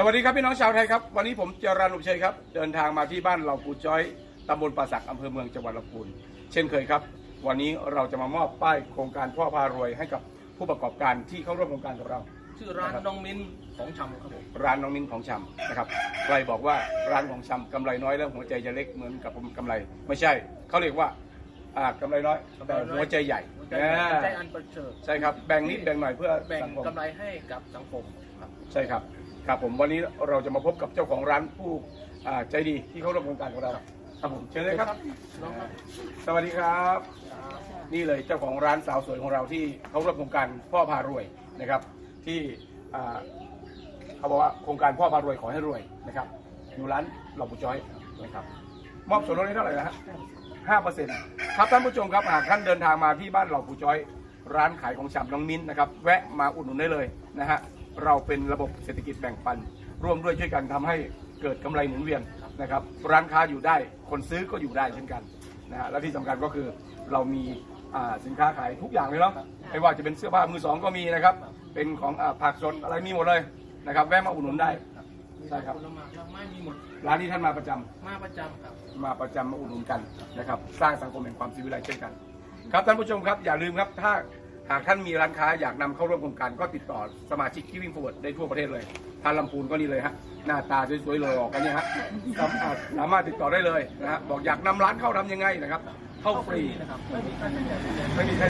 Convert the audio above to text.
สวัสดีครับพี่น้องชาวไทยครับ วันนี้ผมจรันอุเชยครับ เดินทางมาที่บ้านเราปูจ้อยตำบลป่าสักอำเภอเมืองจังหวัดลำพูนเช่นเคยครับ วันนี้เราจะมามอบป้ายโครงการพ่อพารวยให้กับผู้ประกอบการที่เข้าร่วมโครงการกับเรา ชื่อร้านน้องมิ้นของชำครับผมร้านน้องมิ้นของชำนะครับใครบอกว่าร้านของชำกำไรน้อยแล้วหัวใจจะเล็กเหมือนกับผมกำไร ไม่ใช่เขาเรียกว่าอ่ากำไรน้อยแต่หัวใจใหญ่หัวใจอ่าหัวใจอันประเสริฐใช่ครับแบ่งนิดแบ่งหน่อยเพื่อแบ่งสังคมกำไรให้กับสังคมครับ ใช่ครับ ครับผมวันนี้เราจะมาพบกับเจ้าของร้านผู้อ่าใจดีที่เขาร่วมโครงการของเราครับผมเชิญเลยครับน้องครับ สวัสดีครับ นี่เลยเจ้าของร้านสาวสวยของเราที่เขาร่วมโครงการพ่อพารวยนะครับ ที่อ่าเขาบอกว่าโครงการพ่อพารวยขอให้รวยนะครับ อยู่ร้านเหล่าปุจ้อยนะครับมอบส่วนลดให้เท่าไหร่นะฮะห้าเปอร์เซ็นต์ครับท่านผู้ชมครับหากท่านเดินทางมาที่บ้านเหล่าปุจ้อย ร้านขายของชำน้องมิ้นนะครับ แวะมาอุดหนุนได้เลยนะฮะ เราเป็นระบบเศรษฐกิจแบ่งปัน ร่วมด้วยช่วยกันทำให้เกิดกำไรหมุนเวียนนะครับร้านค้าอยู่ได้คนซื้อก็อยู่ได้เช่นกันนะฮะและที่สำคัญก็คือเรามีอ่าสินค้าขายทุกอย่างเลยเนาะไม่ว่าจะเป็นเสื้อผ้ามือสองก็มีนะครับ เป็นของอาผักสดอะไรมีหมดเลยนะครับ แวะมาอุดหนุนได้ใช่ครับผลไม้ผลไม้มีหมดร้านนี้ท่านมาประจำมาประจำครับมาประจำมาอุดหนุนกันนะครับ สร้างสังคมแห่งความสิวิไลเช่นกัน ครับท่านผู้ชมครับอย่าลืมครับถ้า หากท่านมีร้านค้าอยากนำเข้าร่วมโครงการก็ติดต่อสมาชิกที่วิ่งฟอร์ดได้ทั่วประเทศเลยทานลำพูนก็นี่เลยฮะหน้าตาสวยๆเลยออกกันเนี่ยฮะสามารถติดต่อได้เลยนะฮะบอกอยากนำร้านเข้าทำยังไงนะครับ เข้าฟรีนะครับไม่มีค่าใช้จ่าย